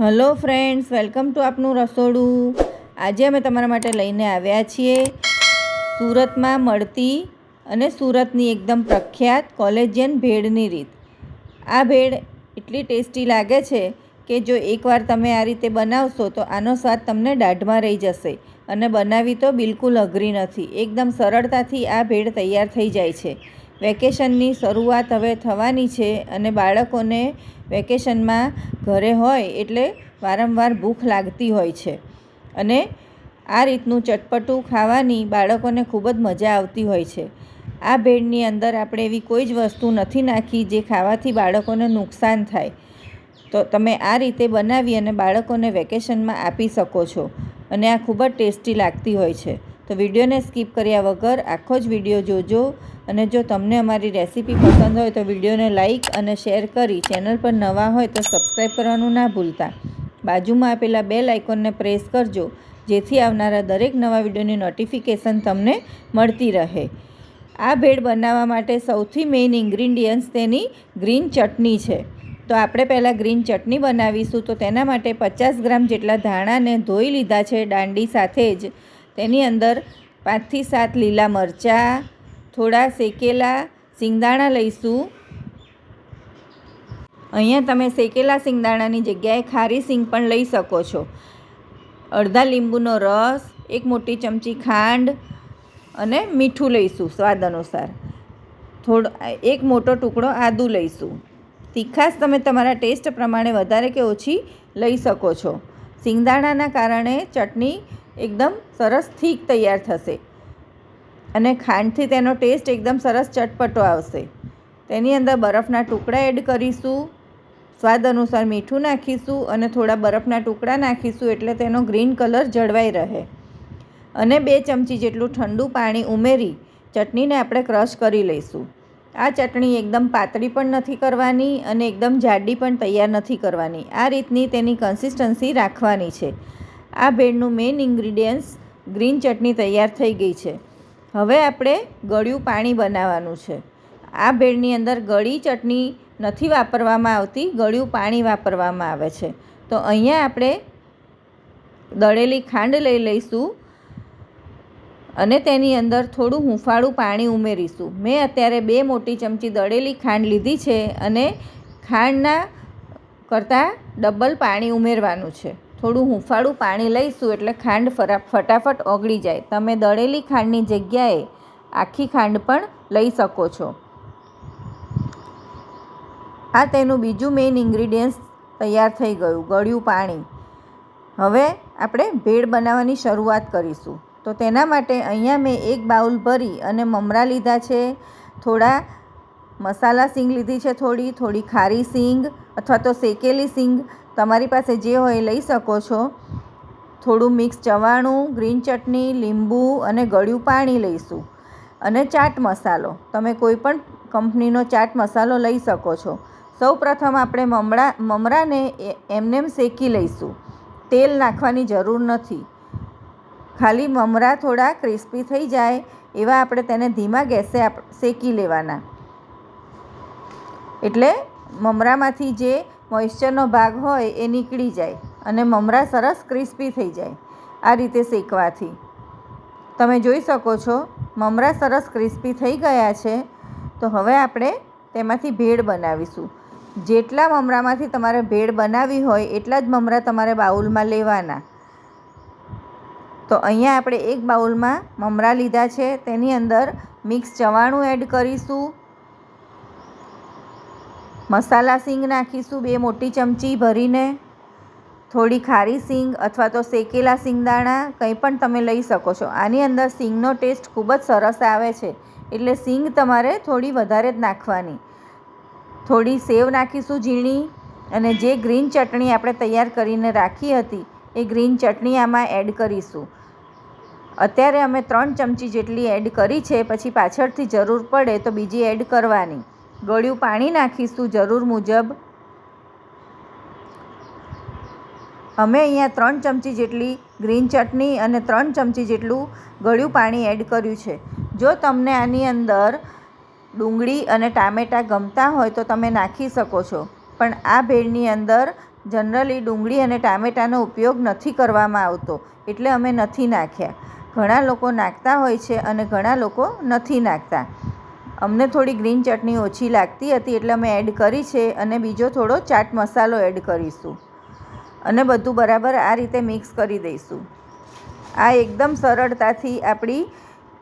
Hello friends, welcome to આપનું રસોડું. આજે અમે તમારા માટે લઈને આવ્યા છીએ સુરતમાં મળતી અને સુરતની એકદમ પ્રખ્યાત કોલેજિયન ભેળની રીત. આ ભેળ એટલી ટેસ્ટી લાગે છે કે જો એકવાર તમે આ રીતે બનાવશો તો આનો સ્વાદ તમને દાઢમાં રહી જશે અને બનાવી તો બિલકુલ અઘરી નથી. એકદમ સરળતાથી આ ભેળ તૈયાર થઈ જાય છે. વેકેશનની શરૂઆત હવે થવાની છે અને બાળકોને વેકેશનમાં ઘરે હોય એટલે વારંવાર ભૂખ લાગતી હોય છે. અને આ રીતનું ચટપટું ખાવાની બાળકોને ખૂબ જ મજા આવતી હોય છે. આ ભેળની અંદર આપણે એવી કોઈ જ વસ્તુ નથી નાખી જે ખાવાથી બાળકોને નુકસાન થાય. તો તમે આ રીતે બનાવી અને બાળકોને વેકેશનમાં આપી શકો છો. અને આ ખૂબ જ ટેસ્ટી લાગતી હોય છે. તો વિડીયોને સ્કીપ કર્યા વગર આખો જ વીડિયો જોજો અને જો તમને અમારી રેસીપી પસંદ હોય તો વિડીયોને લાઇક અને શેર કરી ચેનલ પર નવા હોય તો સબસ્ક્રાઈબ કરવાનું ના ભૂલતા. બાજુમાં આપેલા બેલ આઇકોનને પ્રેસ કરજો, જેથી આવનારા દરેક નવા વિડીયોની નોટિફિકેશન તમને મળતી રહે. આ ભેળ બનાવવા માટે સૌથી મેઇન ઇન્ગ્રીડિયન્ટ્સ તેની ગ્રીન ચટણી છે. તો આપણે પહેલાં ગ્રીન ચટણી બનાવીશું તો તેના માટે પચાસ ગ્રામ જેટલા ધાણાને ધોઈ લીધા છે દાંડી સાથે જ. તેની અંદર પાંચથી સાત લીલા મરચાં, થોડા શેકેલા સિંગદાણા લઈશું. અહીંયા તમે શેકેલા સિંગદાણાની જગ્યાએ ખારી સિંગ પણ લઈ શકો છો. અડધા લીંબુનો રસ, એક મોટી ચમચી ખાંડ અને મીઠું લઈશું સ્વાદ અનુસાર. થોડો એક મોટો ટુકડો આદું લઈશું. તીખાશ તમે તમારા ટેસ્ટ પ્રમાણે વધારે કે ઓછી લઈ શકો છો. સિંગદાણાના કારણે ચટણી એકદમ સરસ થીક તૈયાર થશે. અને ખાંડથી તેનો ટેસ્ટ એકદમ સરસ ચટપટો આવશે. તેની અંદર બરફના ટુકડા એડ કરીશું, સ્વાદ અનુસાર મીઠું નાખીશું અને થોડા બરફના ટુકડા નાખીશું એટલે તેનો ગ્રીન કલર જળવાઈ રહે. અને બે ચમચી જેટલું ઠંડુ પાણી ઉમેરી ચટણીને આપણે ક્રશ કરી લઈશું. આ ચટણી એકદમ પાતળી પણ નથી કરવાની અને એકદમ જાડી પણ તૈયાર નથી કરવાની. આ રીતની તેની કન્સિસ્ટન્સી રાખવાની છે. આ ભેળનું મેઇન ઇન્ગ્રીડિયન્ટ્સ ગ્રીન ચટણી તૈયાર થઈ ગઈ છે. હવે આપણે ગળ્યું પાણી બનાવવાનું છે. આ ભેળની અંદર ગળી ચટણી નથી વાપરવામાં આવતી, ગળ્યું પાણી વાપરવામાં આવે છે. તો અહીંયા આપણે દળેલી ખાંડ લઈ લઈશું અને તેની અંદર થોડું હુંફાળું પાણી ઉમેરીશું. મેં અત્યારે બે મોટી ચમચી દળેલી ખાંડ લીધી છે અને ખાંડના કરતાં ડબલ પાણી ઉમેરવાનું છે. થોડું હુંફાળું પાણી લઈશું એટલે ખાંડ ફટાફટ ઓગળી જાય. તમે દળેલી ખાંડની જગ્યાએ આખી ખાંડ પણ લઈ શકો છો. આ તેનું બીજું મેઇન ઇન્ગ્રીડિયન્ટ્સ તૈયાર થઈ ગયું, ગળ્યું પાણી. હવે આપણે ભેળ બનાવવાની શરૂઆત કરીશું. તો તેના માટે અહીંયા મેં એક બાઉલ ભરી અને મમરા લીધા છે, થોડા મસાલા સિંગ લીધી છે થોડી થોડી ખારી સિંગ અથવા તો શેકેલી સિંગ તમારી પાસે જે હોય એ લઈ શકો છો. થોડું મિક્સ ચવાણું, ગ્રીન ચટણી, લીંબુ અને ગળ્યું પાણી લઈશું. અને ચાટ મસાલો. તમે કોઈ પણ કંપનીનો ચાટ મસાલો લઈ શકો છો. સૌ પ્રથમ આપણે મમરા મમરાને એમનેમ શેકી લઈશું. તેલ નાખવાની જરૂર નથી. ખાલી મમરા થોડા ક્રિસ્પી થઈ જાય એવા આપણે તેને ધીમા ગેસે શેકી લેવાના. એટલે મમરામાંથી જે મોઇશ્ચરનો ભાગ હોય એ નીકળી જાય અને મમરા સરસ ક્રિસ્પી થઈ જાય. આ રીતે શેકવાથી. તમે જોઈ શકો છો, મમરા સરસ ક્રિસ્પી થઈ ગયા છે. તો હવે આપણે તેમાંથી ભેળ બનાવીશું. જેટલા મમરામાંથી તમારે ભેળ બનાવવી હોય, એટલા જ મમરા તમારે બાઉલમાં લેવાના. તો અહીંયા આપણે એક બાઉલમાં મમરા લીધા છે. તેની અંદર મિક્સ ચવાણું એડ કરીશું. મસાલા સિંગ નાખીશું, બે મોટી ચમચી ભરીને, થોડી ખારી સિંગ અથવા તો શેકેલા સિંગદાણા કંઈ પણ તમે લઈ શકો છો. આની અંદર સિંગનો ટેસ્ટ ખૂબ જ સરસ આવે છે, એટલે સિંગ તમારે થોડી વધારે જ નાખવાની. થોડી સેવ નાખીશું ઝીણી, અને જે ગ્રીન ચટણી આપણે તૈયાર કરીને રાખી હતી, એ ગ્રીન ચટણી આમાં એડ કરીશું. અત્યારે અમે ત્રણ ચમચી જેટલી એડ કરી છે, પછી પાછળથી જરૂર પડે તો બીજી એડ કરવાની. ગળ્યું પાણી નાખીશું જરૂર મુજબ. અમે અહીંયા ત્રણ ચમચી જેટલી ગ્રીન ચટણી અને ત્રણ ચમચી જેટલું ગળ્યું પાણી એડ કર્યું છે. જો તમને આની અંદર ડુંગળી અને ટામેટાં ગમતા હોય તો તમે નાખી શકો છો. પણ આ ભેળની અંદર જનરલી ડુંગળી અને ટામેટાનો ઉપયોગ નથી કરવામાં આવતો, એટલે અમે નથી નાખ્યા. ઘણા લોકો નાખતા હોય છે અને ઘણા લોકો નથી નાખતા. અમને થોડી ગ્રીન ચટણી ઓછી લાગતી હતી એટલે અમે એડ કરી છે અને બીજો થોડો ચાટ મસાલો એડ કરીશું. અને બધું બરાબર આ રીતે મિક્સ કરી દઈશું. આ એકદમ સરળતાથી આપણી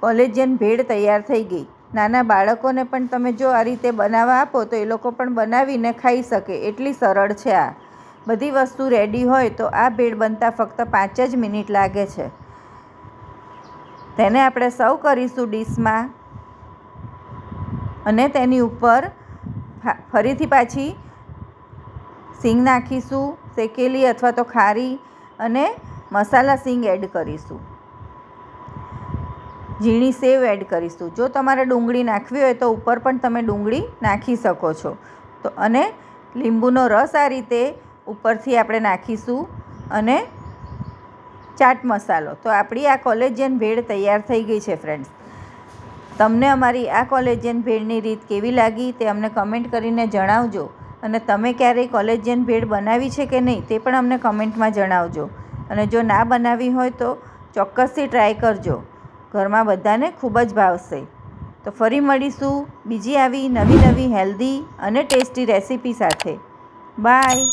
કોલેજિયન ભેળ તૈયાર થઈ ગઈ. નાના બાળકોને પણ તમે જો આ રીતે બનાવવા આપો તો એ લોકો પણ બનાવીને ખાઈ શકે. એટલી સરળ છે આ. બધી વસ્તુ રેડી હોય તો આ ભેળ બનતા ફક્ત પાંચ જ મિનિટ લાગે છે. તેને આપણે સર્વ કરીશું ડીશમાં. અને તેની ઉપર ફરીથી પાછી સિંગ નાખીશું, શેકેલી અથવા તો ખારી અને મસાલા સિંગ એડ કરીશું. ઝીણી સેવ એડ કરીશું. જો તમારે ડુંગળી નાખવી હોય તો ઉપર પણ તમે ડુંગળી નાખી શકો છો. તો અને લીંબુનો રસ આ રીતે ઉપરથી આપણે નાખીશું અને ચાટ મસાલો. તો આપણી આ કોલેજિયન ભેળ તૈયાર થઈ ગઈ છે ફ્રેન્ડ્સ તમને અમારી આ કોલેજિયન ભેળની રીત કેવી લાગી તે અમને કમેન્ટ કરીને જણાવજો. અને તમે ક્યારેય કોલેજિયન ભેળ બનાવી છે કે નહીં તે પણ અમને કમેન્ટમાં જણાવજો. અને જો ના બનાવી હોય તો ચોક્કસથી ટ્રાય કરજો. ઘરમાં બધાને ખૂબ જ ભાવશે. તો ફરી મળીશું બીજી આવી નવી નવી હેલ્ધી અને ટેસ્ટી રેસીપી સાથે. બાય